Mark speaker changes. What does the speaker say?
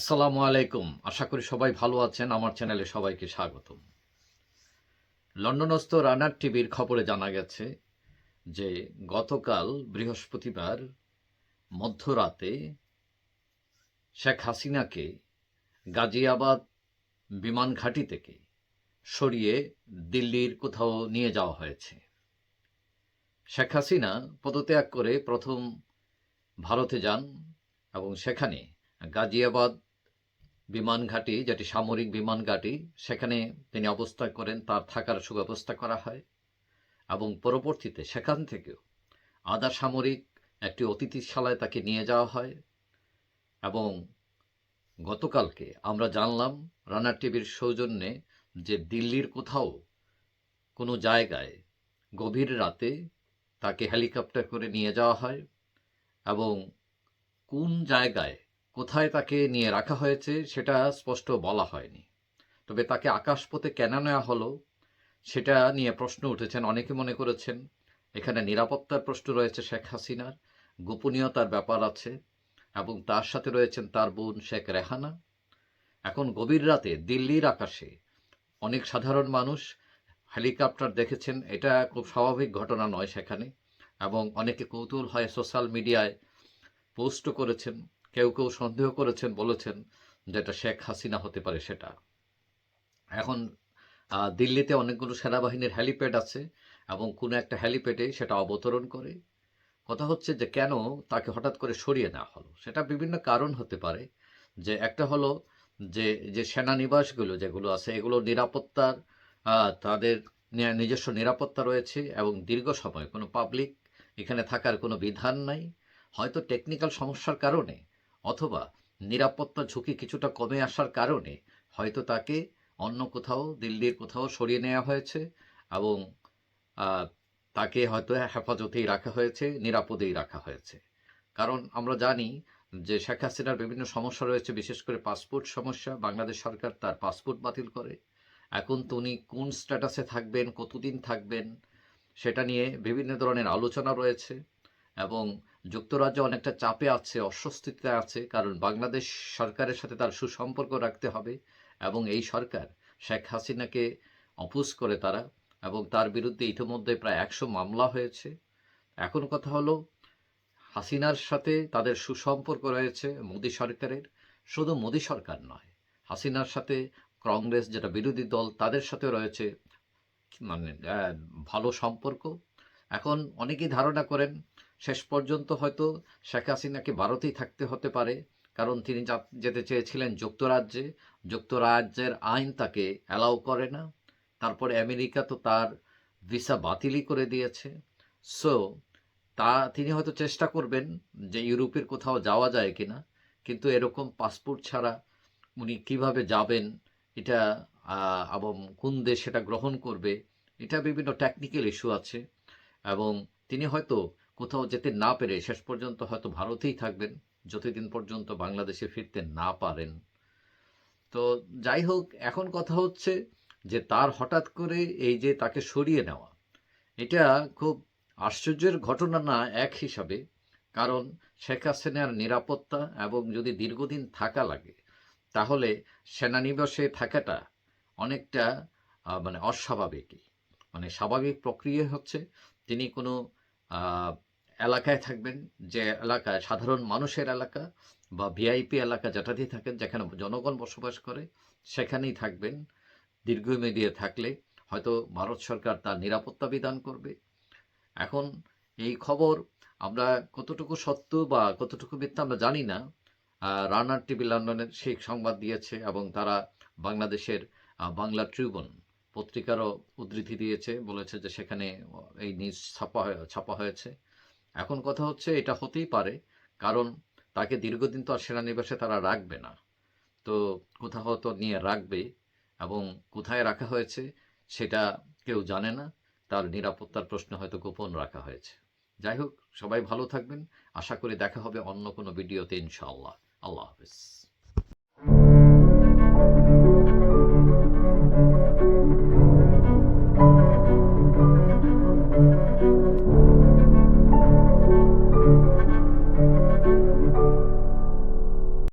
Speaker 1: আসসালামু আলাইকুম। আশা করি সবাই ভালো আছেন। আমার চ্যানেলে সবাইকে স্বাগতম। লন্ডনস্থ রানার টিভির খবরে জানা গেছে যে, গতকাল বৃহস্পতিবার মধ্যরাতে শেখ হাসিনাকে গাজিয়াবাদ বিমান ঘাঁটি থেকে সরিয়ে দিল্লির কোথাও নিয়ে যাওয়া হয়েছে। শেখ হাসিনা পদত্যাগ করে প্রথম ভারতে যান এবং সেখানে গাজিয়াবাদ বিমান ঘাঁটি, যেটি সামরিক বিমান ঘাঁটি, সেখানে তিনি অবস্থান করেন, তার থাকার সুব্যবস্থা করা হয় এবং পরবর্তীতে সেখান থেকেও আধা সামরিক, একটি অতিথিশালায় তাকে নিয়ে যাওয়া হয় এবং গতকালকে আমরা জানলাম রানার টিভির সৌজন্যে যে দিল্লির কোথাও কোনো জায়গায় গভীর রাতে তাকে হেলিকপ্টার করে নিয়ে যাওয়া হয় এবং কোন জায়গায় কোথায় তাকে নিয়ে রাখা হয়েছে সেটা স্পষ্ট বলা হয়নি। তবে তাকে আকাশপথে কেন নেওয়া হলো সেটা নিয়ে প্রশ্ন উঠেছেন, অনেকে মনে করেছেন। এখানে নিরাপত্তার প্রশ্ন রয়েছে শেখ হাসিনার, গোপনীয়তার ব্যাপার আছে এবং তার সাথে রয়েছেন তার বোন শেখ রেহানা। এখন গভীর রাতে দিল্লির আকাশে অনেক সাধারণ মানুষ হেলিকপ্টার দেখেছেন, এটা খুব স্বাভাবিক ঘটনা নয় সেখানে এবং অনেকে কৌতূহল হয় সোশ্যাল মিডিয়ায় পোস্টও করেছেন। কেউ কেউ সন্দেহ করেছেন, বলেছেন যে এটা শেখ হাসিনা হতে পারে সেটা। এখন দিল্লিতে অনেকগুলো সেনাবাহিনীর হ্যালিপ্যাড আছে এবং কোনো একটা হ্যালিপ্যাডে সেটা অবতরণ করে। কথা হচ্ছে যে কেন তাকে হঠাৎ করে সরিয়ে নেওয়া হলো? সেটা বিভিন্ন কারণ হতে পারে। যে একটা হলো যে যে সেনানিবাসগুলো যেগুলো আছে, এগুলো নিরাপত্তার তাদের নিজস্ব নিরাপত্তা রয়েছে এবং দীর্ঘ সময় কোনো পাবলিক এখানে থাকার কোনো বিধান নাই। হয়তো টেকনিক্যাল সমস্যার কারণে অথবা নিরাপত্তা ঝুঁকি কিছুটা কমে আসার কারণে হয়তো তাকে অন্য কোথাও, দিল্লির কোথাও সরিয়ে নেওয়া হয়েছে এবং তাকে হয়তো হেফাজতেই রাখা হয়েছে, নিরাপদেই রাখা হয়েছে। কারণ আমরা জানি যে শেখ হাসিনার বিভিন্ন সমস্যা রয়েছে, বিশেষ করে পাসপোর্ট সমস্যা, বাংলাদেশ সরকার তার পাসপোর্ট বাতিল করে। এখন তো উনি কোন স্ট্যাটাসে থাকবেন, কতদিন থাকবেন, সেটা নিয়ে বিভিন্ন ধরনের আলোচনা রয়েছে এবং যুক্তরাজ্য অনেকটা চাপে আছে, অস্বস্তিতে আছে, কারণ বাংলাদেশ সরকারের সাথে তার সুসম্পর্ক রাখতে হবে এবং এই সরকার শেখ হাসিনাকে অপুস করে তারা এবং তার বিরুদ্ধে ইতিমধ্যে প্রায় একশো মামলা হয়েছে। এখন কথা হলো, হাসিনার সাথে তাদের সুসম্পর্ক রয়েছে মোদী সরকারের, শুধু মোদী সরকার নয়, হাসিনার সাথে কংগ্রেস যেটা বিরোধী দল, তাদের সাথে রয়েছে মানে ভালো সম্পর্ক। এখন অনেকেই ধারণা করেন শেষ পর্যন্ত হয়তো শেখ হাসিনাকে ভারতেই থাকতে হতে পারে, কারণ তিনি যেতে চেয়েছিলেন যুক্তরাজ্যে। যুক্তরাজ্যের আইন তাকে অ্যালাউ করে না। তারপরে আমেরিকা তো তার ভিসা বাতিলই করে দিয়েছে। সো, তা তিনি হয়তো চেষ্টা করবেন যে ইউরোপের কোথাও যাওয়া যায় কিনা, কিন্তু এরকম পাসপোর্ট ছাড়া উনি কীভাবে যাবেন, এটা এবং কোন দেশ সেটা গ্রহণ করবে, এটা বিভিন্ন টেকনিক্যাল ইস্যু আছে। এবং তিনি হয়তো কোথাও যেতে না পেরে শেষ পর্যন্ত হয়তো ভারতেই থাকবেন, যতদিন পর্যন্ত বাংলাদেশে ফিরতে না পারেন। তো যাই হোক, এখন কথা হচ্ছে যে তার হঠাৎ করে এই যে তাকে সরিয়ে নেওয়া, এটা খুব আশ্চর্যের ঘটনা না এক হিসাবে, কারণ শেখ হাসিনার নিরাপত্তা এবং যদি দীর্ঘদিন থাকা লাগে, তাহলে সেনানিবাসে থাকাটা অনেকটা মানে অস্বাভাবিকই। মানে স্বাভাবিক প্রক্রিয়া হচ্ছে, তিনি কোনো এলাকায় থাকবেন, যে এলাকায় সাধারণ মানুষের এলাকা বা ভিআইপি এলাকা যেটাতেই থাকেন, যেখানে জনগণ বসবাস করে, সেখানেই থাকবেন। দীর্ঘমেয়াদী থাকলে হয়তো ভারত সরকার তার নিরাপত্তা বিধান করবে। এখন এই খবর আমরা কতটুকু সত্য বা কতটুকু মিথ্যা আমরা জানি না। রানার টিভি লন্ডনের সেই সংবাদ দিয়েছে এবং তারা বাংলাদেশের বাংলা ট্রিবিউন। পত্রিকারও উদ্ধৃতি দিয়েছে, বলেছে যে সেখানে এই নিউজ ছাপা হয়ে- ছাপা হয়েছে। এখন কথা হচ্ছে, এটা হতেই পারে, কারণ তাকে দীর্ঘদিন তো আর সেনানিবাসে তারা রাখবে না। তো কোথাও তো নিয়ে রাখবে, এবং কোথায় রাখা হয়েছে সেটা কেউ জানে না, তার নিরাপত্তার প্রশ্ন হয়তো গোপন রাখা হয়েছে। যাই হোক, সবাই ভালো থাকবেন, আশা করি দেখা হবে অন্য কোনো ভিডিওতে, ইনশাআল্লাহ। আল্লাহ হাফিজ।